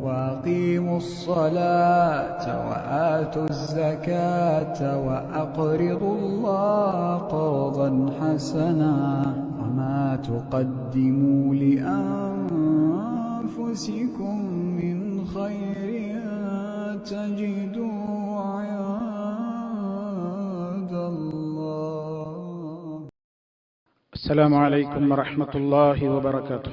وأقيموا الصلاة وآتوا الزكاة وأقرضوا الله قرضا حسنا وما تقدموا لأنفسكم من خير تجدوا عند الله. السلام عليكم ورحمة الله وبركاته.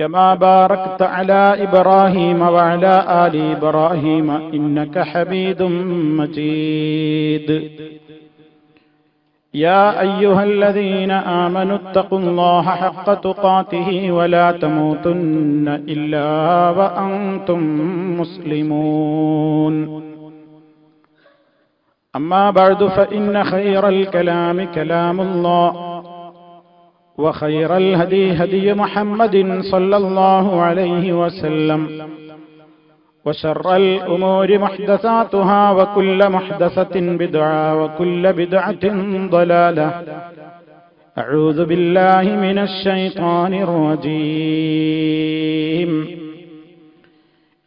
كما باركت على إبراهيم وعلى آل إبراهيم إنك حميد مجيد. يا أيها الذين آمنوا اتقوا الله حق تقاته ولا تموتن إلا وأنتم مسلمون. أما بعد فإن خير الكلام كلام الله. وخير الهدي هدي محمد صلى الله عليه وسلم. وشر الأمور محدثاتها وكل محدثة بدعة وكل بدعة ضلالة. أعوذ بالله من الشيطان الرجيم.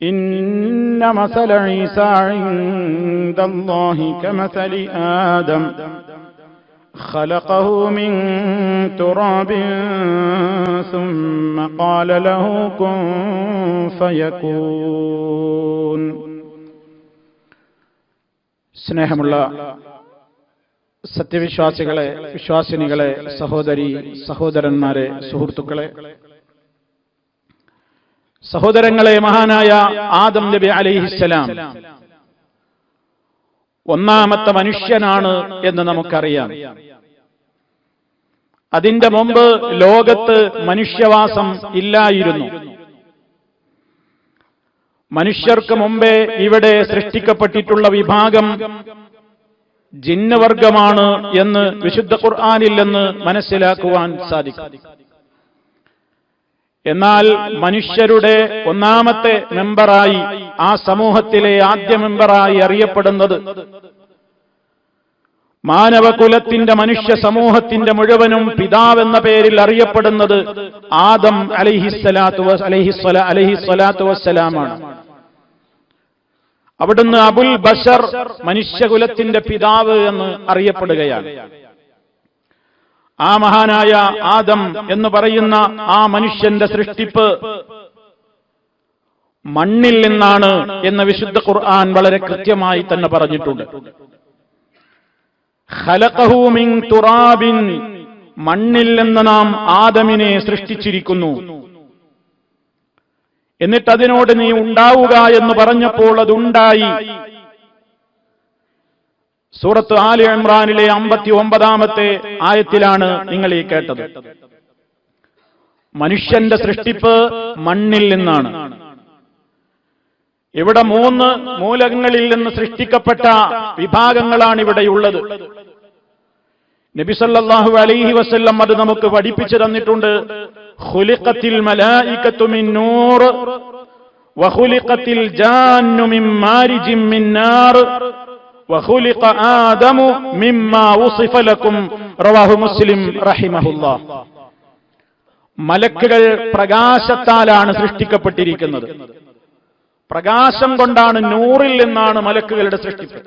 إن مثل عيسى عند الله كمثل آدم. خلقه من تراب ثم قال له كن فيكون സ്നേഹമുള്ള സത്യവിശ്വാസികളെ വിശ്വാസിനികളെ സഹോദരി സഹോദരന്മാരെ സുഹൃത്തുക്കളെ സഹോദരങ്ങളെ മഹാനായ ആദം നബി അലൈഹിസ്സലാം ഒന്നാമത്തെ മനുഷ്യനാണ് എന്ന് നമുക്കറിയാം. അതിന്റെ മുമ്പ് ലോകത്ത് മനുഷ്യവാസം ഇല്ലായിരുന്നു. മനുഷ്യർക്ക് മുമ്പേ ഇവിടെ സൃഷ്ടിക്കപ്പെട്ടിട്ടുള്ള വിഭാഗം ജിന്നവർഗമാണ് എന്ന് വിശുദ്ധ ഖുർആാനില്ലെന്ന് മനസ്സിലാക്കുവാൻ സാധിക്കും. എന്നാൽ മനുഷ്യരുടെ ഒന്നാമത്തെ മെമ്പറായി ആ സമൂഹത്തിലെ ആദ്യ മെമ്പറായി അറിയപ്പെടുന്നത് മാനവകുലത്തിന്റെ മനുഷ്യ സമൂഹത്തിന്റെ മുഴുവനും പിതാവെന്ന പേരിൽ അറിയപ്പെടുന്നത് ആദം അലഹിസ്സലാത്തു അലഹിസ്വല അലഹിസ്വലാത്തു വസ്സലാമാണ്. അവിടുന്ന് അബുൽ ബഷർ മനുഷ്യകുലത്തിന്റെ പിതാവ് എന്ന് അറിയപ്പെടുകയാണ്. ആ മഹാനായ ആദം എന്ന് പറയുന്ന ആ മനുഷ്യന്റെ സൃഷ്ടിപ്പ് മണ്ണിൽ നിന്നാണ് എന്ന് വിശുദ്ധ ഖുർആൻ വളരെ കൃത്യമായി തന്നെ പറഞ്ഞിട്ടുണ്ട്. തുറാബിൻ. മണ്ണിൽ നിന്ന് നാം ആദമിനെ സൃഷ്ടിച്ചിരിക്കുന്നു. എന്നിട്ടതിനോട് നീ ഉണ്ടാവുക എന്ന് പറഞ്ഞപ്പോൾ അതുണ്ടായി. സൂറത്ത് ആലി ഇമ്രാനിലെ അമ്പത്തി ഒമ്പതാമത്തെ ആയത്തിലാണ് നിങ്ങൾ ഈ കേട്ടത്. മനുഷ്യന്റെ സൃഷ്ടിപ്പ് മണ്ണിൽ നിന്നാണ്. ഇവിടെ മൂന്ന് മൂലകങ്ങളിൽ നിന്ന് സൃഷ്ടിക്കപ്പെട്ട വിഭാഗങ്ങളാണ് ഇവിടെയുള്ളത് നബിസല്ലാഹു അലൈഹി വസ്ല്ലം അത് നമുക്ക് പഠിപ്പിച്ചു തന്നിട്ടുണ്ട്. ഖുലിഖത്തിൽ മലായികത്തു മിൻ നൂർ വഖുലിഖത്തിൽ ജാന്നു മിൻ മാരിജിൻ മിൻ നാർ وخلق آدم مما وصف لكم رواه مسلم رحمه الله മലക്കുകൾ പ്രകാശത്താലാണ് സൃഷ്ടിക്കപ്പെട്ടിരിക്കുന്നത് പ്രകാശം കൊണ്ടാണ് നൂറിൽ നിന്നാണ് മലക്കുകളുടെ സൃഷ്ടിപ്പ്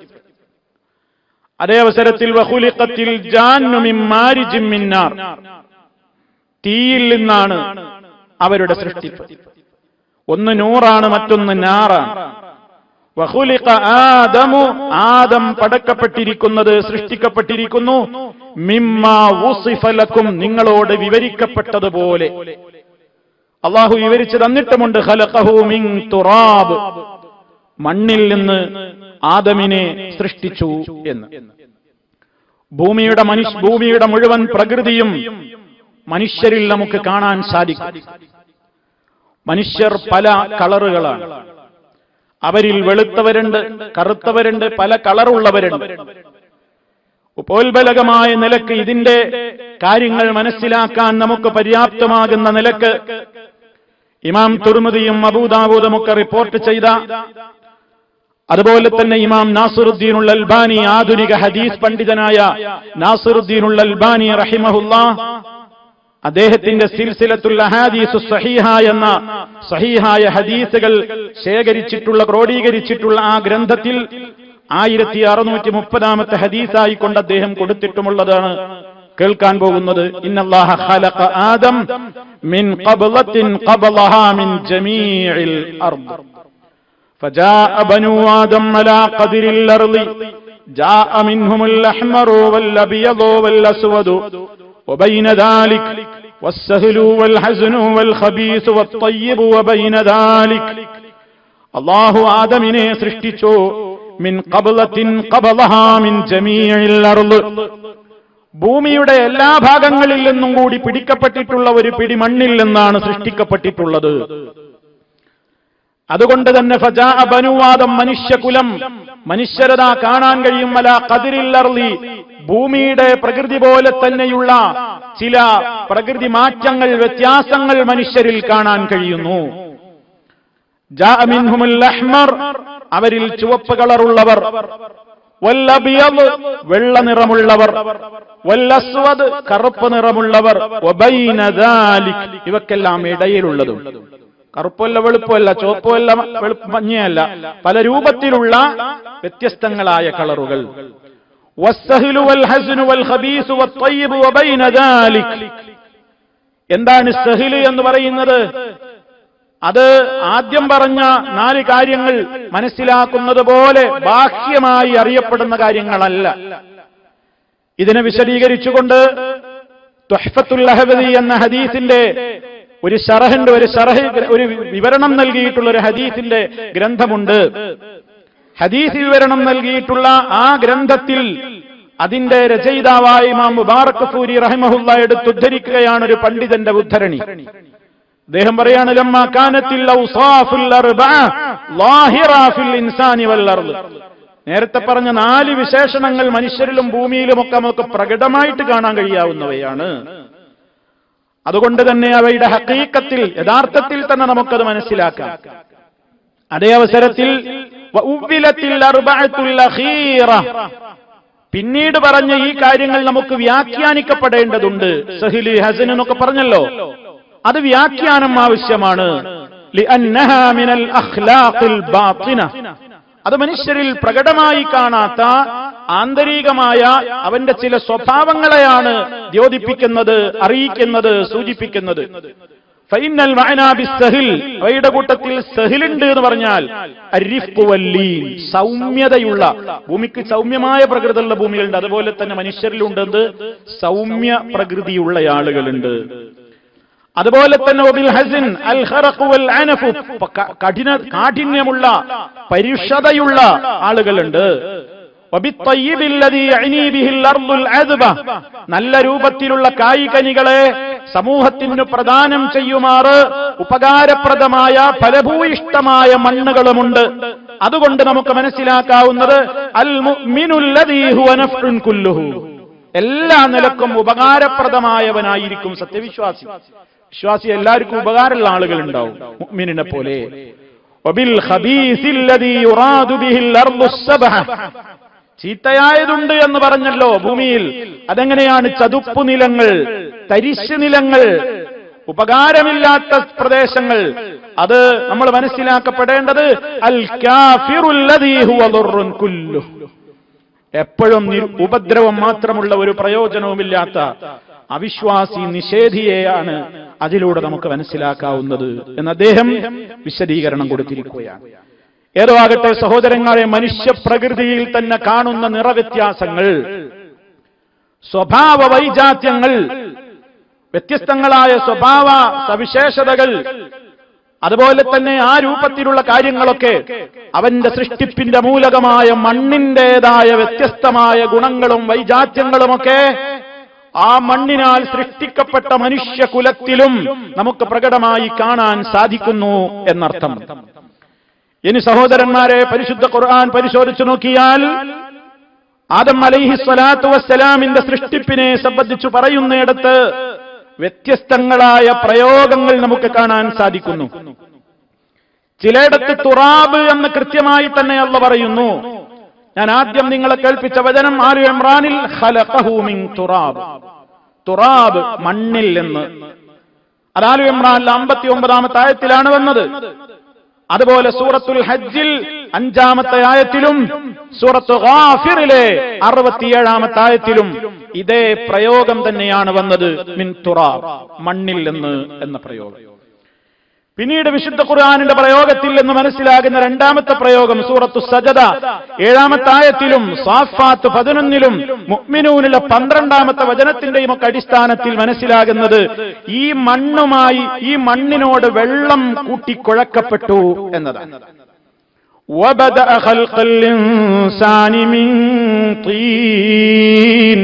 അതേ അവസരത്തിൽ വഹുലിഖത്തിൽ ജാന്നു മിൻ മാരിജിൻ മിൻ നാർ തീയിൽ നിന്നാണ് അവരുടെ സൃഷ്ടിപ്പ് ഒന്ന് നൂറാണ് മറ്റൊന്ന് നാറാണ് വഖുലിഖ ആദമു ആദം പടക്കപ്പെട്ടിരിക്കുന്നത് സൃഷ്ടിക്കപ്പെട്ടിരിക്കുന്നു. മിമ്മ നിങ്ങളോട് വിവരിക്കപ്പെട്ടതുപോലെ. അള്ളാഹു വിവരിച്ചു തന്നിട്ടുമുണ്ട് തുറാബ്. മണ്ണിൽ നിന്ന് ആദമിനെ സൃഷ്ടിച്ചു എന്ന്. ഭൂമിയുടെ മനുഷ്യ ഭൂമിയുടെ മുഴുവൻ പ്രകൃതിയും മനുഷ്യരിൽ നമുക്ക് കാണാൻ സാധിക്കും. മനുഷ്യർ പല കളറുകളാണ്. അവരിൽ വെളുത്തവരുണ്ട് കറുത്തവരുണ്ട് പല കളറുള്ളവരുണ്ട്. ഉപോത്ബലകമായ നിലയ്ക്ക് ഇതിന്റെ കാര്യങ്ങൾ മനസ്സിലാക്കാൻ നമുക്ക് പര്യാപ്തമാകുന്ന നിലയ്ക്ക് ഇമാം തുർമുദിയും അബൂദാബൂദും ഒക്കെ റിപ്പോർട്ട് ചെയ്ത അതുപോലെ തന്നെ ഇമാം നാസുറുദ്ദീനുൽ അൽബാനി ആധുനിക ഹദീസ് പണ്ഡിതനായ നാസുറുദ്ദീനുൽ അൽബാനി റഹിമഹുല്ല അദ്ദേഹത്തിന്റെ സിൽസിലത്തുൽ അഹാദീസു സഹീഹ എന്ന സഹീഹായ ഹദീസുകൾ ശേഖരിച്ചിട്ടുള്ള ക്രോഡീകരിച്ചിട്ടുള്ള ആ ഗ്രന്ഥത്തിൽ ആയിരത്തി അറുന്നൂറ്റി മുപ്പതാമത്തെ ഹദീസായി കൊണ്ട് അദ്ദേഹം കൊടുത്തിട്ടുമുള്ളതാണ് കേൾക്കാൻ പോകുന്നത് ഇന്നല്ലാഹ ഖലഖ ആദം മിൻ ഖബ്ലത്തിൻ ഖബ്ലഹാ മിൻ ജമീഇൽ അർദ് فجاء بنو آدم على قدر الأرض جاء منهم الأحمر والأبيض والأسود وبين ذلك والسهل والحزن والخبيث والطيب وبين ذلك الله ആദമിനെ സൃഷ്ടിച്ചു മിൻ ഖബ്ലത്തിൻ ഖബ്ലഹാ മിൻ ജമീഇൽ അർദ് ഭൂമിയുടെ എല്ലാ ഭാഗങ്ങളിൽ നിന്നും കൂടി പിടിക്കപ്പെട്ടിട്ടുള്ള ഒരു പിടി മണ്ണിൽ നിന്നാണ് സൃഷ്ടിക്കപ്പെട്ടിട്ടുള്ളത് അതുകൊണ്ട് തന്നെ ഫജാ ബനുവാദം മനുഷ്യകുലം മനുഷ്യരത കാണാൻ കഴിയും അല കതിരില്ലർലി ഭൂമിയുടെ പ്രകൃതി പോലെ തന്നെയുള്ള ചില പ്രകൃതി മാറ്റങ്ങൾ വ്യത്യാസങ്ങൾ മനുഷ്യരിൽ കാണാൻ കഴിയുന്നു. അവരിൽ ചുവപ്പ് കളറുള്ളവർ. വല്ലബിയവ് വെള്ള നിറമുള്ളവർ. വല്ലസ്വദ് കറുപ്പ് നിറമുള്ളവർ. ഇവക്കെല്ലാം ഇടയിലുള്ളതും. കറുപ്പല്ല വെളുപ്പല്ല ചുവപ്പല്ല മഞ്ഞയല്ല പല രൂപത്തിലുള്ള വ്യത്യസ്തങ്ങളായ കളറുകൾ. വസ്സഹ്ലു والحزن والخبيث والطيب وبين ذلك എന്താണ് സഹിൽ എന്ന് പറയുന്നത്? അത് ആദ്യം പറഞ്ഞ നാല് കാര്യങ്ങൾ മനസ്സിലാക്കുന്നത് പോലെ ബാഹ്യമായി അറിയപ്പെടുന്ന കാര്യങ്ങളല്ല. ഇതിനെ വിശദീകരിച്ചുകൊണ്ട് തുഹ്ഫത്തുൽ അഹബദി എന്ന ഹദീസിന്റെ ഒരു ഷറഹിന്റെ ഒരു ഷറഹ് ഒരു വിവരണം നൽകിയിട്ടുള്ള ഒരു ഹദീസിന്റെ ഗ്രന്ഥമുണ്ട്. ഹദീസ് വിവരണം നൽകിയിട്ടുള്ള ആ ഗ്രന്ഥത്തിൽ അതിന്റെ രചയിതാവായ ഇമാം മുബാറക് സൂരി റഹിമഹുല്ല എടുത്തുദ്ധരിക്കുകയാണ് ഒരു പണ്ഡിതന്റെ ഉദ്ധരണി. അദ്ദേഹം പറയാണ് നേരത്തെ പറഞ്ഞ നാല് വിശേഷണങ്ങൾ മനുഷ്യരിലും ഭൂമിയിലും ഒക്കെ നമുക്ക് പ്രകടമായിട്ട് കാണാൻ കഴിയാവുന്നവയാണ്. അതുകൊണ്ട് തന്നെ അവയുടെ ഹക്കീക്കത്തിൽ യഥാർത്ഥത്തിൽ തന്നെ നമുക്കത് മനസ്സിലാക്കാം. അതേ അവസരത്തിൽ പിന്നീട് പറഞ്ഞ ഈ കാര്യങ്ങൾ നമുക്ക് വ്യാഖ്യാനിക്കപ്പെടേണ്ടതുണ്ട്. സഹിലി ഹസൻ എന്നൊക്കെ പറഞ്ഞല്ലോ. അത് വ്യാഖ്യാനം ആവശ്യമാണ്. അത് മനുഷ്യരിൽ പ്രകടമായി കാണാത്ത ആന്തരികമായ അവന്റെ ചില സ്വഭാവങ്ങളെയാണ് ദ്യോതിപ്പിക്കുന്നത് അറിയിക്കുന്നത് സൂചിപ്പിക്കുന്നത്. ഫൈനൽ സഹിൽ. അവയുടെ കൂട്ടത്തിൽ സഹിലുണ്ട് എന്ന് പറഞ്ഞാൽ സൗമ്യതയുള്ള ഭൂമിക്ക് സൗമ്യമായ പ്രകൃതിയുള്ള ഭൂമികളുണ്ട്. അതുപോലെ തന്നെ മനുഷ്യരിലുണ്ടെന്ന് സൗമ്യ പ്രകൃതിയുള്ള ആളുകളുണ്ട്. അതുപോലെ തന്നെ ഒബിൽ ഹസിൻ അൽ വൽ അനഫു. കഠിന കാഠിന്യമുള്ള പരിഷതയുള്ള ആളുകളുണ്ട്. നല്ല രൂപത്തിലുള്ള കായികനികളെ സമൂഹത്തിന് പ്രദാനം ചെയ്യുമാറ്. ഉപകാരപ്രദമായ ഫലഭൂയിഷ്ടമായ മണ്ണുകളുമുണ്ട്. അതുകൊണ്ട് നമുക്ക് മനസ്സിലാക്കാവുന്നത് അൽ കുല്ലുഹു. എല്ലാ നിലക്കും ഉപകാരപ്രദമായവനായിരിക്കും സത്യവിശ്വാസി. വിശ്വാസി എല്ലാവർക്കും ഉപകാരമുള്ള ആളുകൾ ഉണ്ടാവും പോലെ. ചീത്തയായതുണ്ട് എന്ന് പറഞ്ഞല്ലോ ഭൂമിയിൽ. അതെങ്ങനെയാണ് ചതുപ്പു നിലങ്ങൾ തരിശ് നിലങ്ങൾ ഉപകാരമില്ലാത്ത പ്രദേശങ്ങൾ? അത് നമ്മൾ മനസ്സിലാക്കപ്പെടേണ്ടത് അൽ ഹുവ എപ്പോഴും ഉപദ്രവം മാത്രമുള്ള ഒരു പ്രയോജനവുമില്ലാത്ത അവിശ്വാസി നിഷേധിയെയാണ് അതിലൂടെ നമുക്ക് മനസ്സിലാക്കാവുന്നത് എന്ന് അദ്ദേഹം വിശദീകരണം കൊടുത്തിരിക്കുകയാണ്. ഏതോ ആകട്ടെ സഹോദരങ്ങളെ മനുഷ്യ പ്രകൃതിയിൽ തന്നെ കാണുന്ന നിറവ്യത്യാസങ്ങൾ സ്വഭാവ വൈജാത്യങ്ങൾ വ്യത്യസ്തങ്ങളായ സ്വഭാവ സവിശേഷതകൾ അതുപോലെ തന്നെ ആ രൂപത്തിലുള്ള കാര്യങ്ങളൊക്കെ അവന്റെ സൃഷ്ടിപ്പിന്റെ മൂലകമായ മണ്ണിന്റേതായ വ്യത്യസ്തമായ ഗുണങ്ങളും വൈജാത്യങ്ങളുമൊക്കെ ആ മണ്ണിനാൽ സൃഷ്ടിക്കപ്പെട്ട മനുഷ്യകുലത്തിലും നമുക്ക് പ്രകടമായി കാണാൻ സാധിക്കുന്നു എന്നർത്ഥം. ഇനി സഹോദരന്മാരെ പരിശുദ്ധ ഖുർആൻ പരിശോധിച്ചു നോക്കിയാൽ ആദം അലൈഹി സ്വലാത്തു വസ്സലാമിന്റെ സൃഷ്ടിപ്പിനെ സംബന്ധിച്ചു പറയുന്നിടത്ത് വ്യത്യസ്തങ്ങളായ പ്രയോഗങ്ങൾ നമുക്ക് കാണാൻ സാധിക്കുന്നു. ചിലയിടത്ത് തുറാബ് എന്ന് കൃത്യമായി തന്നെ അള്ള പറയുന്നു. ഞാൻ ആദ്യം നിങ്ങളെ കേൾപ്പിച്ച വചനം ആലു മിൻ തുറാബ്. തുറാബ് മണ്ണിൽ നിന്ന്. അതാലു ഇമ്രാനിൽ അമ്പത്തി ഒമ്പതാമത്തെ ആയത്തിലാണ് വന്നത്. അതുപോലെ സൂറത്തുൽ ഹജ്ജിൽ അഞ്ചാമത്തെ ആയത്തിലും സൂറത്തു ഗാഫിറിലെ അറുപത്തിയേഴാമത്തെ ആയത്തിലും ഇതേ പ്രയോഗം തന്നെയാണ് വന്നത് മിൻ തുറാബ് മണ്ണിൽ നിന്ന് എന്ന പ്രയോഗം. പിന്നീട് വിശുദ്ധ ഖുർആാനിന്റെ പ്രയോഗത്തിൽ എന്ന് മനസ്സിലാകുന്ന രണ്ടാമത്തെ പ്രയോഗം സൂറത്തു സജദ ഏഴാമത്തെ ആയത്തിലും സാഫാത്ത് പതിനൊന്നിലും മുഅ്മിനൂനിലെ പന്ത്രണ്ടാമത്തെ വചനത്തിന്റെയും ഒക്കെ അടിസ്ഥാനത്തിൽ മനസ്സിലാകുന്നത് ഈ മണ്ണുമായി ഈ മണ്ണിനോട് വെള്ളം കൂട്ടിക്കുഴക്കപ്പെട്ടു എന്നതാണ് وبدأ خلق الإنسان من طين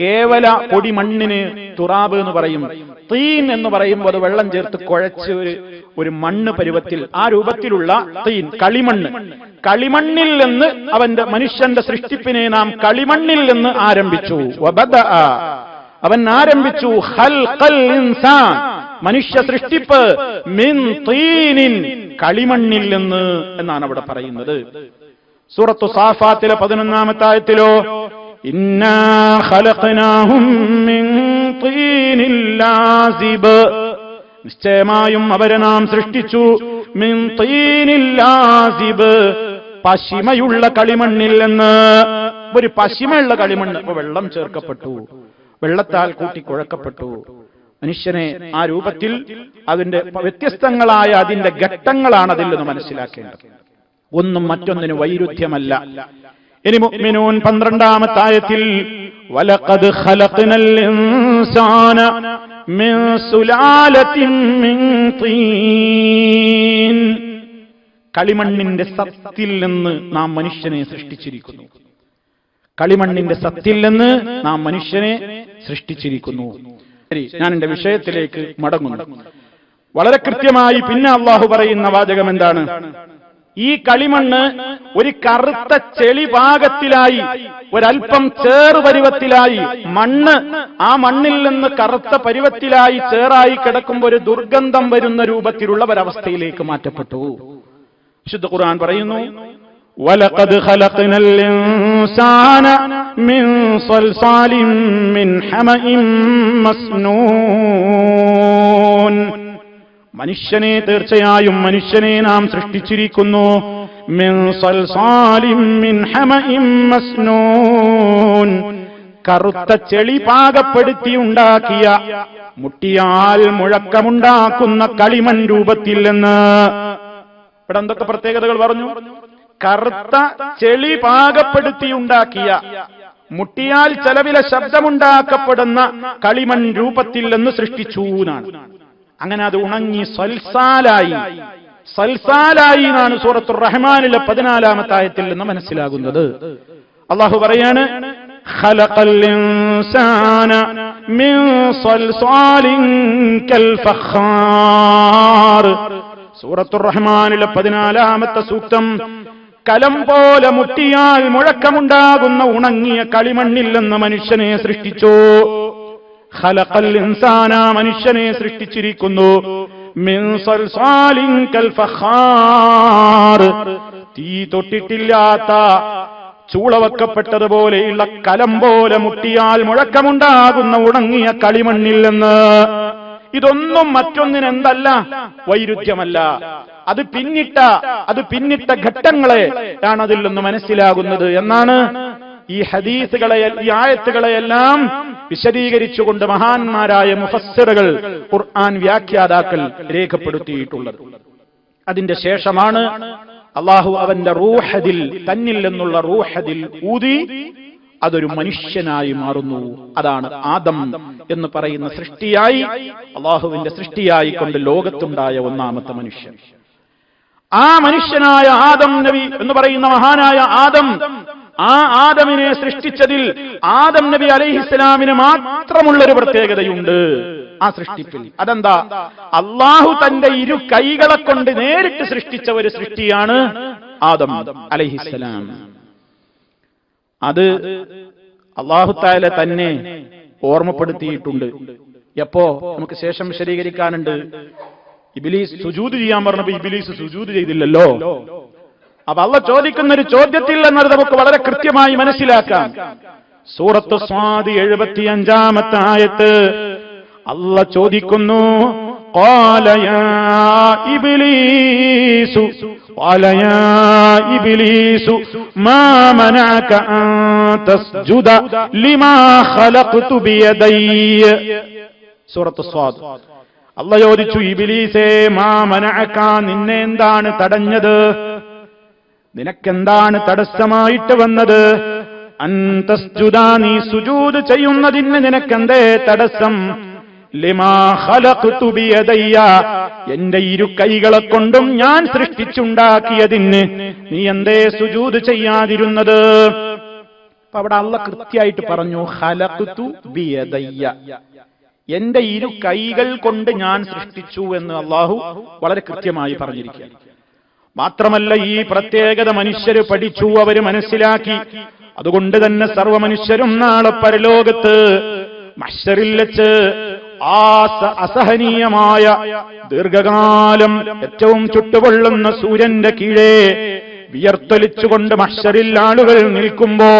കേവല പൊടി മണ്ണിന് തുറാബ് എന്ന് പറയും. തീൻ എന്ന് പറയുമ്പോൾ അത് വെള്ളം ചേർത്ത് കുഴച്ച് ഒരു ഒരു മണ്ണ് പരുവത്തിൽ ആ രൂപത്തിലുള്ള തീൻ കളിമണ്ണ്. കളിമണ്ണിൽ നിന്ന് അവന്റെ മനുഷ്യന്റെ സൃഷ്ടിപ്പിനെ നാം കളിമണ്ണിൽ നിന്ന് ആരംഭിച്ചു. അവൻ ആരംഭിച്ചു ഇൻസാൻ. മനുഷ്യ സൃഷ്ടിപ്പ് മിൻ തീനിൻ കളിമണ്ണിൽ നിന്ന് എന്നാണ് അവിടെ പറയുന്നത്. സൂറത്തു സാഫാത്തിലെ പതിനൊന്നാമത്തെ നിശ്ചയമായും അവരെ നാം സൃഷ്ടിച്ചു പശിമയുള്ള കളിമണ്ണിൽ നിന്ന്. ഒരു പശിമയുള്ള കളിമണ്ണ്. ഇപ്പൊ വെള്ളം ചേർക്കപ്പെട്ടു. വെള്ളത്താൽ കൂട്ടിക്കുഴക്കപ്പെട്ടു മനുഷ്യനെ ആ രൂപത്തിൽ അതിന്റെ വ്യത്യസ്തങ്ങളായ അതിന്റെ ഘട്ടങ്ങളാണ് അതിൽ നിന്ന് മനസ്സിലാക്കേണ്ടത്. ഒന്നും മറ്റൊന്നിന് വൈരുദ്ധ്യമല്ല. ഇനി മുഅ്മിനൂൻ പന്ത്രണ്ടാമത്തെ വലഖദ് ഖലഖ്നൽ ഇൻസാന മിൻ മിൻ തീൻ. കളിമണ്ണിന്റെ സത്തിൽ നിന്ന് നാം മനുഷ്യനെ സൃഷ്ടിച്ചിരിക്കുന്നു. കളിമണ്ണിന്റെ സത്തിൽ നിന്ന് നാം മനുഷ്യനെ സൃഷ്ടിച്ചിരിക്കുന്നു. ശരി ഞാൻ എന്റെ വിഷയത്തിലേക്ക് മടങ്ങുന്നു. വളരെ കൃത്യമായി പിന്നെ അള്ളാഹു പറയുന്ന വാചകം എന്താണ്? ഈ കളിമണ്ണ് ഒരു കറുത്ത ചെളി പാകത്തിലായി ഒരൽപ്പം ചേറ് പരുവത്തിലായി മണ്ണ് ആ മണ്ണിൽ നിന്ന് കറുത്ത പരുവത്തിലായി ചേറായി കിടക്കുമ്പോൾ ഒരു ദുർഗന്ധം വരുന്ന രൂപത്തിലുള്ള ഒരവസ്ഥയിലേക്ക് മാറ്റപ്പെട്ടു വിശുദ്ധ ഖുർആൻ പറയുന്നു ولقد خلقنا الإنسان من صلصال من حمأ مسنون മനുഷ്യനെ തീർച്ചയായും മനുഷ്യനെ നാം സൃഷ്ടിച്ചിരിക്കുന്നു. കറുത്ത ചെളി പാകപ്പെടുത്തി ഉണ്ടാക്കിയ മുട്ടിയാൽ മുഴക്കമുണ്ടാക്കുന്ന കളിമൺ രൂപത്തിൽ നിന്ന്. ഇവിടെ എന്തൊക്കെ പ്രത്യേകതകൾ പറഞ്ഞു? കറുത്ത ചെളി പാകപ്പെടുത്തി ഉണ്ടാക്കിയ മുട്ടിയാൽ ചെലവിലെ ശബ്ദമുണ്ടാക്കപ്പെടുന്ന കളിമൺ രൂപത്തിൽ നിന്ന് സൃഷ്ടിച്ചു എന്നാണ്. അങ്ങനെ അത് ഉണങ്ങി സൽസാലായി. സൽസാലായി എന്നാണ് സൂറത്തുർ റഹ്മാനിലെ പതിനാലാമത്തെ ആയത്തിൽ നിന്ന് മനസ്സിലാകുന്നത്. അള്ളാഹു പറയാണ് സൂറത്തുർ റഹ്മാനിലെ പതിനാലാമത്തെ സൂക്തം കലം പോലെ മുട്ടിയാൽ മുഴക്കമുണ്ടാകുന്ന ഉണങ്ങിയ കളിമണ്ണില്ലെന്ന് മനുഷ്യനെ സൃഷ്ടിച്ചു. ഖലഖൽ ഇൻസാന മനുഷ്യനെ സൃഷ്ടിച്ചിരിക്കുന്നു. തീ തൊട്ടിട്ടില്ലാത്ത ചൂളവക്കപ്പെട്ടതുപോലെയുള്ള കലം പോലെ മുട്ടിയാൽ മുഴക്കമുണ്ടാകുന്ന ഉണങ്ങിയ കളിമണ്ണിൽ ഇതൊന്നും മറ്റൊന്നിനെന്തല്ല വൈരുദ്ധ്യമല്ല. അത് പിന്നിട്ട അത് പിന്നിട്ട ഘട്ടങ്ങളെ ആണ് അതിൽ നിന്ന് മനസ്സിലാകുന്നത്. എന്നാണ് ഈ ഹദീസുകളെ ഈ ആയത്തുകളെയെല്ലാം വിശദീകരിച്ചുകൊണ്ട് മഹാന്മാരായ മുഫസ്സിറുകൾ ഖുർആൻ വ്യാഖ്യാതാക്കൾ രേഖപ്പെടുത്തിയിട്ടുള്ളത്. അതിന്റെ ശേഷമാണ് അള്ളാഹു അവന്റെ റൂഹദിൽ തന്നിൽ നിന്നുള്ള റൂഹദിൽ ഊതി അതൊരു മനുഷ്യനായി മാറുന്നു. അതാണ് ആദം എന്ന് പറയുന്ന സൃഷ്ടിയായി അള്ളാഹുവിന്റെ സൃഷ്ടിയായി കൊണ്ട് ലോകത്തുണ്ടായ ഒന്നാമത്തെ മനുഷ്യൻ. ആ മനുഷ്യനായ ആദം നബി എന്ന് പറയുന്ന മഹാനായ ആദം ആ ആദമിനെ സൃഷ്ടിച്ചതിൽ ആദം നബി അലൈഹിസ്സലാമിന് മാത്രമുള്ളൊരു പ്രത്യേകതയുണ്ട്. ആ സൃഷ്ടിപ്പിൽ. അതെന്താ? അള്ളാഹു തന്റെ ഇരു കൈകളെ കൊണ്ട് നേരിട്ട് സൃഷ്ടിച്ച ഒരു സൃഷ്ടിയാണ് ആദം അലൈഹിസ്സലാം അത് അള്ളാഹു താല തന്നെ ഓർമ്മപ്പെടുത്തിയിട്ടുണ്ട്. എപ്പോ? നമുക്ക് ശേഷം വിശദീകരിക്കാനുണ്ട്. ഇബിലീസ് സുജൂത് ചെയ്യാൻ പറഞ്ഞപ്പോ ഇബിലീസ് സുജൂത് ചെയ്തില്ലല്ലോ? അപ്പൊ അള്ള ചോദിക്കുന്ന ഒരു ചോദ്യത്തിൽ എന്നത് നമുക്ക് വളരെ കൃത്യമായി മനസ്സിലാക്കാം. സൂറത്ത് സ്വാതി എഴുപത്തി അഞ്ചാമത്തെ ആയത്ത് അള്ള ചോദിക്കുന്നു സൂറത്ത് അല്ല ചോദിച്ചു ഇബിലീസേ മാ മനാക്കാൻ നിന്നെ എന്താണ് തടഞ്ഞത്? നിനക്കെന്താണ് തടസ്സമായിട്ട് വന്നത്? അന്തസ്ജുദ നീ സുജൂദ് ചെയ്യുന്നതിന് നിനക്കെന്തേ തടസ്സം? എന്റെ ഇരു കൈകളെ കൊണ്ടും ഞാൻ സൃഷ്ടിച്ചുണ്ടാക്കിയതിന് നീ എന്തേ സുജൂത് ചെയ്യാതിരുന്നത്? അവിടെ അള്ള കൃത്യമായിട്ട് പറഞ്ഞു എന്റെ ഇരു കൈകൾ കൊണ്ട് ഞാൻ സൃഷ്ടിച്ചു എന്ന് അള്ളാഹു വളരെ കൃത്യമായി പറഞ്ഞിരിക്കുകയാണ്. മാത്രമല്ല ഈ പ്രത്യേകത മനുഷ്യർ പഠിച്ചു അവർ മനസ്സിലാക്കി. അതുകൊണ്ട് തന്നെ സർവ മനുഷ്യരും നാളെ പരലോകത്ത് മഷറിൽ വെച്ച് ആ അസഹനീയമായ ദീർഘകാലം ഏറ്റവും ചുട്ടുകൊള്ളുന്ന സൂര്യന്റെ കീഴേ വിയർത്തൊലിച്ചുകൊണ്ട് മഷറിൽ ആളുകൾ നിൽക്കുമ്പോ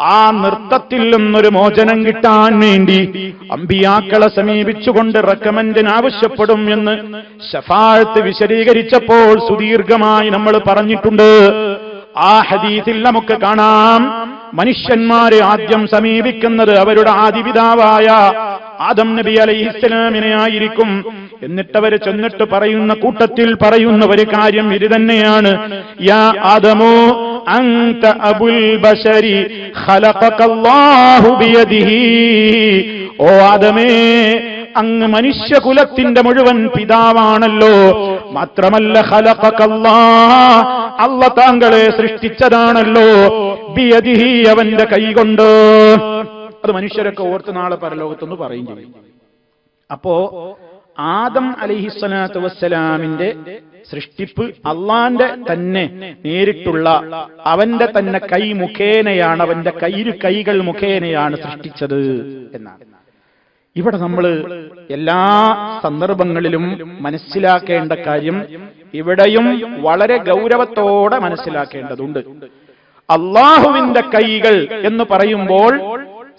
ആ നൃത്തത്തിൽ നിന്നൊരു മോചനം കിട്ടാൻ വേണ്ടി അമ്പിയാക്കളെ സമീപിച്ചുകൊണ്ട് റെക്കമെൻഡിന് ആവശ്യപ്പെടും എന്ന് ഷഫാഴത്ത് വിശദീകരിച്ചപ്പോൾ സുദീർഘമായി നമ്മൾ പറഞ്ഞിട്ടുണ്ട്. ആ ഹദീസിൽ നമുക്ക് കാണാം. മനുഷ്യന്മാരെ ആദ്യം സമീപിക്കുന്നത് അവരുടെ ആദിപിതാവായ ആദം നബി അലൈഹി ഇസ്ലാമിനെ ആയിരിക്കും. എന്നിട്ട് അവർ ചെന്നിട്ട് പറയുന്ന കൂട്ടത്തിൽ പറയുന്ന ഒരു കാര്യം ഇത് തന്നെയാണ്. യാ ആദമോ അന്ത അബുൽ ബശരി الله بيده. ഓ ആദമേ അങ്ങ് മനുഷ്യകുലത്തിന്റെ മുഴുവൻ പിതാവാണല്ലോ. മാത്രമല്ല ഖലഖക്കല്ലാ അല്ല താങ്കളെ സൃഷ്ടിച്ചതാണല്ലോ. ബിയതിഹി അവന്റെ കൈകൊണ്ട്. അത് മനുഷ്യരൊക്കെ ഓർത്ത് നാളെ പരലോകത്തൊന്ന് പറയും ചെയ്യും. അപ്പോ ആദം അലിഹിസ്വലാത്തു വസ്സലാമിന്റെ സൃഷ്ടിപ്പ് അള്ളാന്റെ തന്നെ നേരിട്ടുള്ള അവന്റെ തന്നെ കൈ മുഖേനയാണ് അവന്റെ കൈരു കൈകൾ മുഖേനയാണ് സൃഷ്ടിച്ചത് എന്നാണ്. ഇവിടെ നമ്മൾ എല്ലാ സന്ദർഭങ്ങളിലും മനസ്സിലാക്കേണ്ട കാര്യം ഇവിടെയും വളരെ ഗൗരവത്തോടെ മനസ്സിലാക്കേണ്ടതുണ്ട്. അള്ളാഹുവിന്റെ കൈകൾ എന്ന് പറയുമ്പോൾ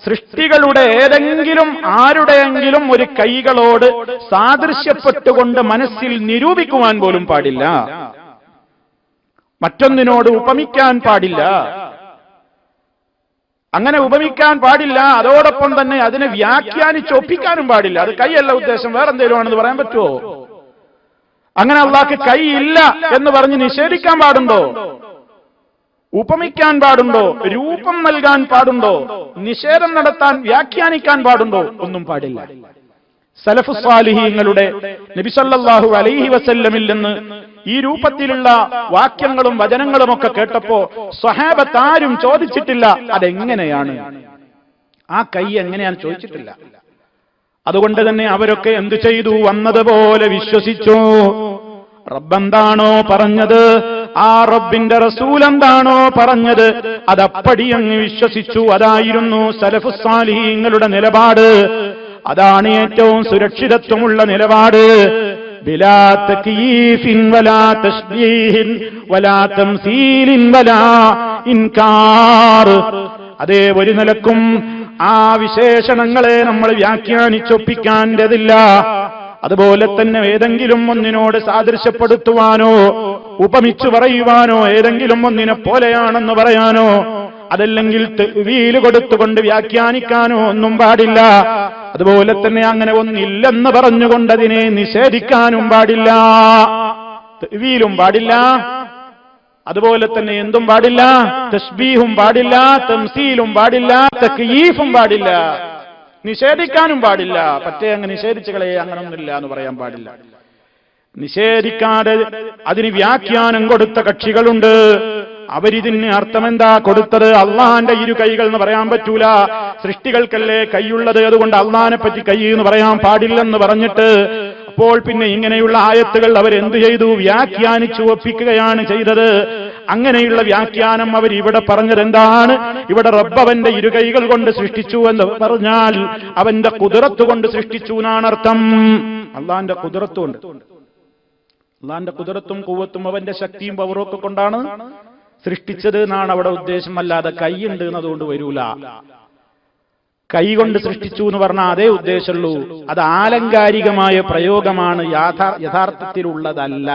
സൃഷ്ടികളുടെ ഏതെങ്കിലും ആരുടെയെങ്കിലും ഒരു കൈകളോട് സാദൃശ്യപ്പെട്ടുകൊണ്ട് മനസ്സിൽ നിരൂപിക്കുവാൻ പോലും പാടില്ല. മറ്റൊന്നിനോട് ഉപമിക്കാൻ പാടില്ല. അങ്ങനെ ഉപമിക്കാൻ പാടില്ല അതോടൊപ്പം തന്നെ അതിനെ വ്യാഖ്യാനിച്ച് ഒപ്പിക്കാനും പാടില്ല. അത് കൈയല്ല ഉദ്ദേശം വേറെന്തെങ്കിലും ആണെന്ന് പറയാൻ പറ്റുമോ? അങ്ങനെ അള്ളാഹ്ക്ക് കൈ ഇല്ല എന്ന് പറഞ്ഞ് നിഷേധിക്കാൻ പാടുണ്ടോ? ഉപമിക്കാൻ പാടുണ്ടോ? രൂപം നൽകാൻ പാടുണ്ടോ? നിഷേധം നടത്താൻ വ്യാഖ്യാനിക്കാൻ പാടുണ്ടോ? ഒന്നും പാടില്ല. സലഫുസ്വാലിഹീങ്ങളുടെ നബിസല്ലാഹു അലൈഹി വസല്ലമിൽ നിന്ന് ഈ രൂപത്തിലുള്ള വാക്യങ്ങളും വചനങ്ങളും ഒക്കെ കേട്ടപ്പോ സ്വഹാബത്താരും ചോദിച്ചിട്ടില്ല അതെങ്ങനെയാണ്? ആ കൈ എങ്ങനെയാണ് ചോദിച്ചിട്ടില്ല. അതുകൊണ്ട് തന്നെ അവരൊക്കെ എന്തു ചെയ്തു? വന്നതുപോലെ വിശ്വസിച്ചു? റബ്ബെന്താണോ പറഞ്ഞത്? ആ റബ്ബിന്റെ റസൂൽ എന്താണോ പറഞ്ഞത് അതപ്പടി അങ്ങ് വിശ്വസിച്ചു. അതായിരുന്നു സലഫുസാലിഹീങ്ങളുടെ നിലപാട്. അതാണ് ഏറ്റവും സുരക്ഷിതത്വമുള്ള നിലപാട്. അതേ ഒരു നിലക്കും ആ വിശേഷണങ്ങളെ നമ്മൾ വ്യാഖ്യാനിച്ചൊപ്പിക്കാന്റെതില്ല അതുപോലെ തന്നെ ഏതെങ്കിലും ഒന്നിനോട് സാദൃശ്യപ്പെടുത്തുവാനോ ഉപമിച്ചു പറയുവാനോ ഏതെങ്കിലും ഒന്നിനെ പോലെയാണെന്ന് പറയാനോ അതല്ലെങ്കിൽ വീൽ കൊടുത്തുകൊണ്ട് വ്യാഖ്യാനിക്കാനോ ഒന്നും പാടില്ല. അതുപോലെ തന്നെ അങ്ങനെ ഒന്നില്ലെന്ന് പറഞ്ഞുകൊണ്ട് അതിനെ നിഷേധിക്കാനും പാടില്ല. വീലും പാടില്ല. അതുപോലെ തന്നെ എന്തും പാടില്ല? തസ്ബീഹും പാടില്ല തംസീലും പാടില്ല തക്കീഫും പാടില്ല. നിഷേധിക്കാനും പാടില്ല. പറ്റേ അങ്ങ് നിഷേധിച്ചു കളയെ അങ്ങനൊന്നുമില്ല എന്ന് പറയാൻ പാടില്ല. നിഷേധിക്കാതെ അതിന് വ്യാഖ്യാനം കൊടുത്ത കക്ഷികളുണ്ട്. അവരിതിന് അർത്ഥമെന്താ കൊടുത്തത്? അള്ളാന്റെ ഇരു കൈകൾ എന്ന് പറയാൻ പറ്റൂല. സൃഷ്ടികൾക്കല്ലേ കൈയുള്ളത്? അതുകൊണ്ട് അള്ളഹാനെ പറ്റി കൈ എന്ന് പറയാൻ പാടില്ലെന്ന് പറഞ്ഞിട്ട് അപ്പോൾ പിന്നെ ഇങ്ങനെയുള്ള ആയത്തുകൾ അവരെന്തു ചെയ്തു? വ്യാഖ്യാനിച്ചു ഒപ്പിക്കുകയാണ് ചെയ്തത്. അങ്ങനെയുള്ള വ്യാഖ്യാനം അവർ ഇവിടെ പറഞ്ഞത് എന്താണ് ഇവിടെ റബ്ബ് അവന്റെ ഇരു കൈകൾ കൊണ്ട് സൃഷ്ടിച്ചു എന്ന് പറഞ്ഞാൽ അവന്റെ കുതിരത്ത് കൊണ്ട് സൃഷ്ടിച്ചു എന്നാണ് അർത്ഥം. അള്ളാന്റെ കുതിരത്ത് കൊണ്ട്. അള്ളാന്റെ കുതിരത്തും കൂവത്തും അവന്റെ ശക്തിയും പവറും ഒക്കെ കൊണ്ടാണ് സൃഷ്ടിച്ചത് എന്നാണ് അവിടെ ഉദ്ദേശം. അല്ലാതെ കൈയുണ്ട് എന്നതുകൊണ്ട് വരൂല. കൈ കൊണ്ട് സൃഷ്ടിച്ചു എന്ന് പറഞ്ഞാൽ അതേ ഉദ്ദേശമുള്ളൂ. അത് ആലങ്കാരികമായ പ്രയോഗമാണ് യാഥാ യഥാർത്ഥത്തിലുള്ളതല്ല.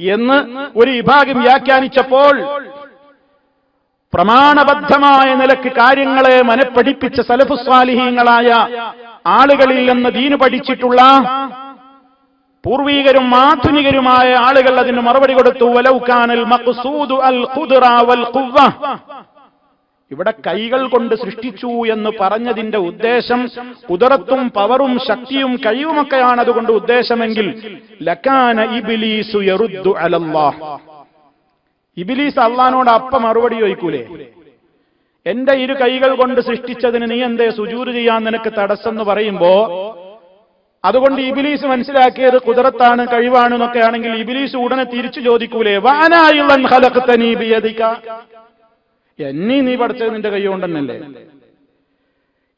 എന്ന് ഒരു വിഭാഗം വ്യാഖ്യാനിച്ചപ്പോൾ പ്രമാണബദ്ധമായ നിലയ്ക്ക് കാര്യങ്ങളെ മനഃപ്പഠിപ്പിച്ച സലഫുസ്വാലിഹീങ്ങളായ ആളുകളിൽ നിന്ന് ദീന് പഠിച്ചിട്ടുള്ള പൂർവീകരും ആധുനികരുമായ ആളുകൾ അതിന് മറുപടി കൊടുത്തു. വലൗക്കാനൽ മഖ്സൂദു അൽ ഖുദ്റ വൽ ഖുവ്വ. ഇവിടെ കൈകൾ കൊണ്ട് സൃഷ്ടിച്ചു എന്ന് പറഞ്ഞതിന്റെ ഉദ്ദേശം കുതിരത്തും പവറും ശക്തിയും കഴിവുമൊക്കെയാണ് അതുകൊണ്ട് ഉദ്ദേശമെങ്കിൽ ലക്കാന ഇബിലീസു യറുദ്ദു അലല്ലാഹ്. ഇബിലീസ് അള്ളഹാനോട് അപ്പ മറുപടി ചോദിക്കൂലേ? എന്റെ ഇരു കൈകൾ കൊണ്ട് സൃഷ്ടിച്ചതിന് നീ എന്തേ സുജൂര് ചെയ്യാൻ നിനക്ക് തടസ്സം എന്ന് പറയുമ്പോ അതുകൊണ്ട് ഇബിലീസ് മനസ്സിലാക്കിയത് കുതിരത്താണ് കഴിവാണ് എന്നൊക്കെ ആണെങ്കിൽ ഇബിലീസ് ഉടനെ തിരിച്ചു ചോദിക്കൂലേ? വാനായുള്ള എന്നെ നീ പഠിച്ചത് നിന്റെ കൈ കൊണ്ടെന്നല്ലേ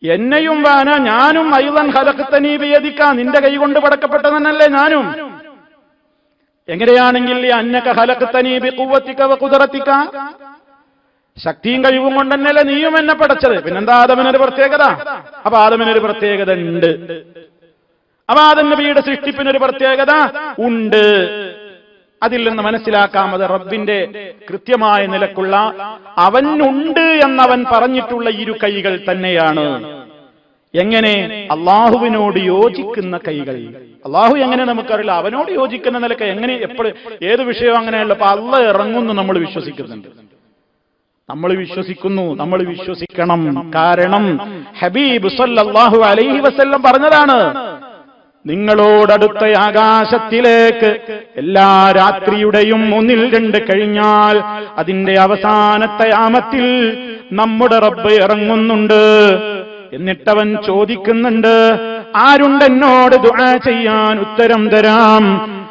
എന്നെയും വാന ഞാനും അയുവൻ ഹലക്കത്തനീ വേദിക്ക നിന്റെ കൈ കൊണ്ട് പടക്കപ്പെട്ടതെന്നല്ലേ ഞാനും? എങ്ങനെയാണെങ്കിൽ ഈ അന്നക്ക ഹലക്കത്തനീ കുവത്തിക്കവ കുവത്തിക്ക കുതിരത്തിക്ക ശക്തിയും കഴിവും കൊണ്ടെന്നല്ലേ നീയും എന്നെ പടച്ചത് പിന്നെന്താ ആദമിനൊരു പ്രത്യേകത? അപ്പൊ ആദമിനൊരു പ്രത്യേകത ഉണ്ട്. അപ്പൊ ആദം നബിയുടെ സൃഷ്ടിപ്പിനൊരു പ്രത്യേകത ഉണ്ട്. അതിൽ നിന്ന് മനസ്സിലാക്കാം അത് റബ്ബിന്റെ കൃത്യമായ നിലക്കുള്ള അവനുണ്ട് എന്നവൻ പറഞ്ഞിട്ടുള്ള ഇരു കൈകൾ തന്നെയാണ്. എങ്ങനെ? അള്ളാഹുവിനോട് യോജിക്കുന്ന കൈകൾ. അള്ളാഹു എങ്ങനെ നമുക്കറിയില്ല. അവനോട് യോജിക്കുന്ന നിലയ്ക്ക് എങ്ങനെ എപ്പോഴും ഏത് വിഷയം അങ്ങനെയുള്ള അപ്പൊ അള്ള ഇറങ്ങുന്നു നമ്മൾ വിശ്വസിക്കുന്നുണ്ട്. നമ്മൾ വിശ്വസിക്കുന്നു നമ്മൾ വിശ്വസിക്കണം. കാരണം ഹബീബ് അലൈഹി വസല്ലം പറഞ്ഞതാണ് നിങ്ങളോടടുത്ത ആകാശത്തിലേക്ക് എല്ലാ രാത്രിയുടെയും ഒന്നിൽ രണ്ട് കഴിഞ്ഞാൽ അതിന്റെ അവസാനത്തെ ആമത്തിൽ നമ്മുടെ റബ്ബ് ഇറങ്ങുന്നുണ്ട്. എന്നിട്ടവൻ ചോദിക്കുന്നുണ്ട് ആരുണ്ടെന്നോട് ദുആ ചെയ്യാൻ ഉത്തരം തരാം?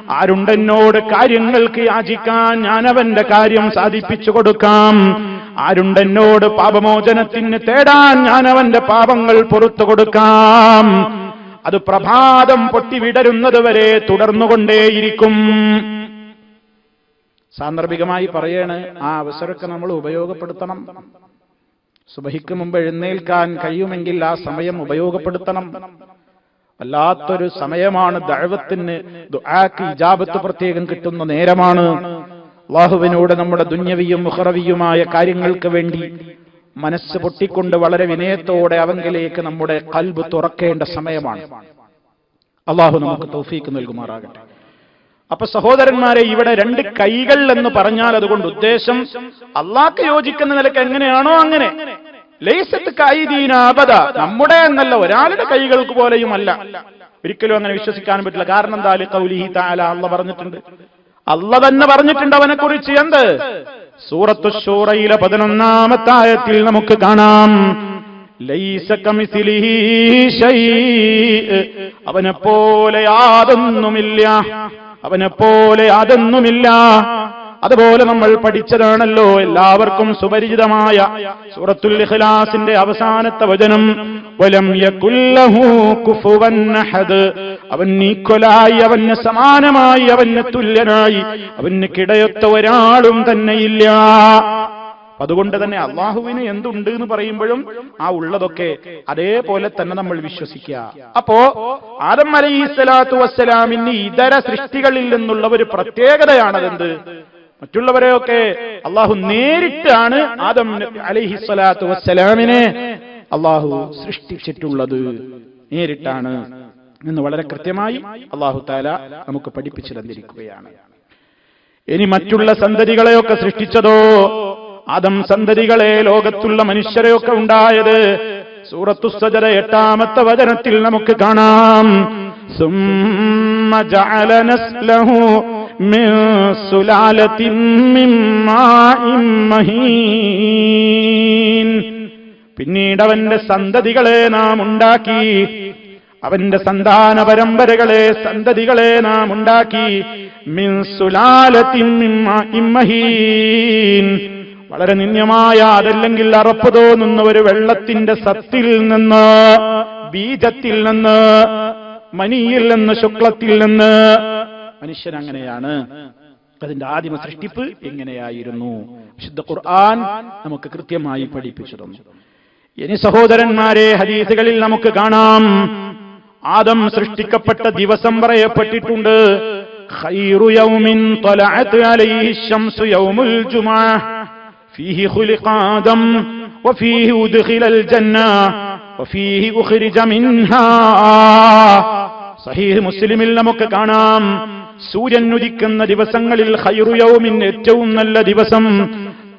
ആരുണ്ടെന്നോട് കാര്യങ്ങൾക്ക് യാചിക്കാൻ ഞാൻ അവന്റെ കാര്യം സാധിപ്പിച്ചു കൊടുക്കാം? ആരുണ്ടെന്നോട് പാപമോചനത്തിന് തേടാൻ ഞാൻ അവന്റെ പാപങ്ങൾ പുറത്തു കൊടുക്കാം? അത് പ്രഭാതം പൊട്ടി വിടരുന്നത് വരെ തുടർന്നുകൊണ്ടേയിരിക്കും. സാന്ദർഭികമായി പറയാണ് ആ അവസരമൊക്കെ നമ്മൾ ഉപയോഗപ്പെടുത്തണം. സുബഹിക്ക് മുമ്പ് എഴുന്നേൽക്കാൻ കഴിയുമെങ്കിൽ ആ സമയം ഉപയോഗപ്പെടുത്തണം. വല്ലാത്തൊരു സമയമാണ് ദഴവത്തിന് ദുആക്ക് ഇജാബത്ത് പ്രത്യേകം കിട്ടുന്ന നേരമാണ്. അള്ളാഹുവിനോട് നമ്മുടെ ദുന്യവിയും മുഹറവിയുമായ കാര്യങ്ങൾക്ക് വേണ്ടി മനസ്സ് പൊട്ടിക്കൊണ്ട് വളരെ വിനയത്തോടെ അവങ്കിലേക്ക് നമ്മുടെ കൽബ് തുറക്കേണ്ട സമയമാണ്. അള്ളാഹു നമുക്ക് തൗഫീക്ക് നൽകുമാറാകട്ടെ. അപ്പൊ സഹോദരന്മാരെ ഇവിടെ രണ്ട് കൈകൾ എന്ന് പറഞ്ഞാൽ അതുകൊണ്ട് ഉദ്ദേശം അള്ളാഹ്ക്ക് യോജിക്കുന്ന നിലയ്ക്ക് എങ്ങനെയാണോ അങ്ങനെ. ലൈസത്ത് കൈദീനാപത നമ്മുടെ എന്നല്ല ഒരാളുടെ കൈകൾക്ക് പോലെയും അല്ല. ഒരിക്കലും അങ്ങനെ വിശ്വസിക്കാൻ പറ്റില്ല. കാരണം എന്താ? കൗലിഹി അള്ള പറഞ്ഞിട്ടുണ്ട്. അള്ള തന്നെ പറഞ്ഞിട്ടുണ്ട് അവനെ കുറിച്ച് എന്ത്? സൂറത്തു ഷൂറയിലെ പതിനൊന്നാമത്തെ ആയത്തിൽ നമുക്ക് കാണാം. അവനെ പോലെ യാതൊന്നുമില്ല. അവനെ പോലെ യാതൊന്നുമില്ല. അതുപോലെ നമ്മൾ പഠിച്ചതാണല്ലോ. എല്ലാവർക്കും സുപരിചിതമായ സൂറത്തുൽ ഇഖ്ലാസിന്റെ അവസാനത്തെ വചനം വലം യകുല്ലഹു കുഫുവൻ അഹദ്. അവൻ ഈക്വലായി അവന് സമാനമായി അവന് തുല്യനായി അവന് കിടയൊത്ത ഒരാളും തന്നെയില്ല. അതുകൊണ്ട് തന്നെ അള്ളാഹുവിന് എന്തുണ്ട് എന്ന് പറയുമ്പോഴും ആ ഉള്ളതൊക്കെ അതേപോലെ തന്നെ നമ്മൾ വിശ്വസിക്കുക. അപ്പോ ആദം അലൈഹി സ്വലാത്തു വസ്സലാമിന് ഇതര സൃഷ്ടികളിൽ നിന്നുള്ള ഒരു പ്രത്യേകതയാണതെന്ത്? മറ്റുള്ളവരെയൊക്കെ അള്ളാഹു നേരിട്ടാണ് ആദം അലിഹിസ്വലാത്തു വസ്സലാമിനെ അള്ളാഹു സൃഷ്ടിച്ചിട്ടുള്ളത്. നേരിട്ടാണ് എന്ന് വളരെ കൃത്യമായി അള്ളാഹു താല നമുക്ക് പഠിപ്പിച്ചു തന്നിരിക്കുകയാണ്. ഇനി മറ്റുള്ള സന്തതികളെയൊക്കെ സൃഷ്ടിച്ചതോ? ആദം സന്തതികളെ ലോകത്തുള്ള മനുഷ്യരെയൊക്കെ ഉണ്ടായത് സൂറത്തു സജര എട്ടാമത്തെ വചനത്തിൽ നമുക്ക് കാണാം. من سلالة من ماء مهين പിന്നീട് അവന്റെ സന്തതികളെ നാം ഉണ്ടാക്കി അവന്റെ സന്താന പരമ്പരകളെ സന്തതികളെ നാം ഉണ്ടാക്കി മിൻ സുലാലത്തിൻ മിൻ മാഇൻ മഹീൻ വളരെ നിന്യമായ അതല്ലെങ്കിൽ അറപ്പ് തോന്നുന്ന ഒരു വെള്ളത്തിന്റെ സത്തിൽ നിന്ന് ബീജത്തിൽ നിന്ന് മനിയിൽ നിന്ന് ശുക്ലത്തിൽ നിന്ന് മനുഷ്യൻ അങ്ങനെയാണ് അതിന്റെ ആദിമ സൃഷ്ടിപ്പ് എങ്ങനെയായിരുന്നു? വിശുദ്ധ ഖുർആൻ നമുക്ക് കൃത്യമായി പഠിപ്പിച്ചിരുന്നു ഇനി സഹോദരന്മാരെ ഹദീസുകളിൽ നമുക്ക് കാണാം. ആദം സൃഷ്ടിക്കപ്പെട്ട ദിവസം പറയപ്പെട്ടിട്ടുണ്ട്. മുസ്ലിമിൽ നമുക്ക് കാണാം. സൂര്യൻ ഉദിക്കുന്ന ദിവസങ്ങളിൽ ഹൈറുയവുമിൻ ഏറ്റവും നല്ല ദിവസം.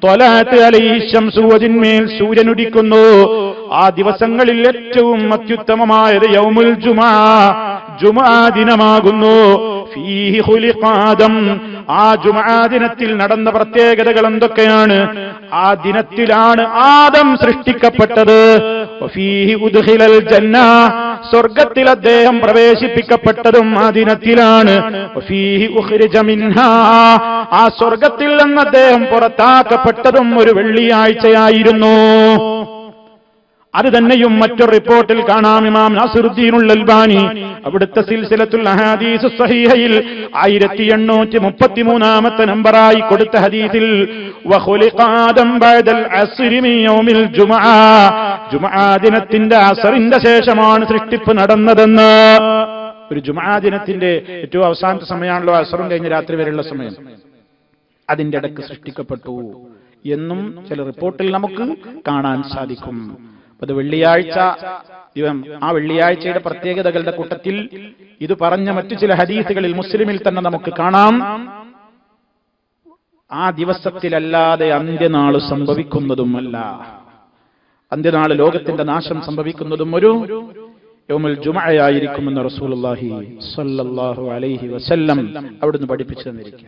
തൊലാത്ത് അലൈഹി ശംസു അതിന്മേൽ സൂര്യൻ ഉദിക്കുന്നു ആ ദിവസങ്ങളിൽ ഏറ്റവും അത്യുത്തമമായത് യൗമുൽ ജുമാ. ജുമാ ദിനമാകുന്നു. ആ ജുമാ ദിനത്തിൽ നടന്ന പ്രത്യേകതകൾ എന്തൊക്കെയാണ്? ആ ദിനത്തിലാണ് ആദം സൃഷ്ടിക്കപ്പെട്ടത്. സ്വർഗത്തിൽ അദ്ദേഹം പ്രവേശിപ്പിക്കപ്പെട്ടതും ഉഖ്രിജ ആ സ്വർഗത്തിൽ നിന്ന് അദ്ദേഹം പുറത്താക്കപ്പെട്ടതും ഒരു വെള്ളിയാഴ്ചയായിരുന്നു. അത് തന്നെയും മറ്റൊരു റിപ്പോർട്ടിൽ കാണാം. ഇമാം നാസിറുദ്ദീനുൽ അൽബാനി അവിടുത്തെ സിൽസിലത്തുൽ അഹാദീസ് സഹീഹയിൽ ആയിരത്തി എണ്ണൂറ്റി മുപ്പത്തിമൂന്നാമത്തെ നമ്പറായി കൊടുത്ത ഹദീസിൽ ദിനത്തിന്റെ അസറിന്റെ ശേഷമാണ് സൃഷ്ടിപ്പ് നടന്നതെന്ന്. ഒരു ജുമാ ദിനത്തിന്റെ ഏറ്റവും അവസാനത്തെ സമയമാണല്ലോ അസറും കഴിഞ്ഞ രാത്രി വരെയുള്ള സമയം. അതിന്റെ ഇടയ്ക്ക് സൃഷ്ടിക്കപ്പെട്ടു എന്നും ചില റിപ്പോർട്ടിൽ നമുക്ക് കാണാൻ സാധിക്കും. അത് വെള്ളിയാഴ്ച ആ വെള്ളിയാഴ്ചയുടെ പ്രത്യേകതകളുടെ കൂട്ടത്തിൽ ഇത് പറഞ്ഞ മറ്റു ചില ഹദീസുകളിൽ മുസ്ലിമിൽ തന്നെ നമുക്ക് കാണാം. ആ ദിവസത്തിലല്ലാതെ അന്ത്യനാൾ സംഭവിക്കുന്നതുമല്ല. അന്ത്യനാൾ ലോകത്തിന്റെ നാശം സംഭവിക്കുന്നതും ഒരു യോമുൽ ജുമയായിരിക്കുമെന്ന് റസൂലുള്ളാഹി അലൈഹി വസല്ലം അവിടുന്ന് പഠിപ്പിച്ചു തന്നിരിക്കുക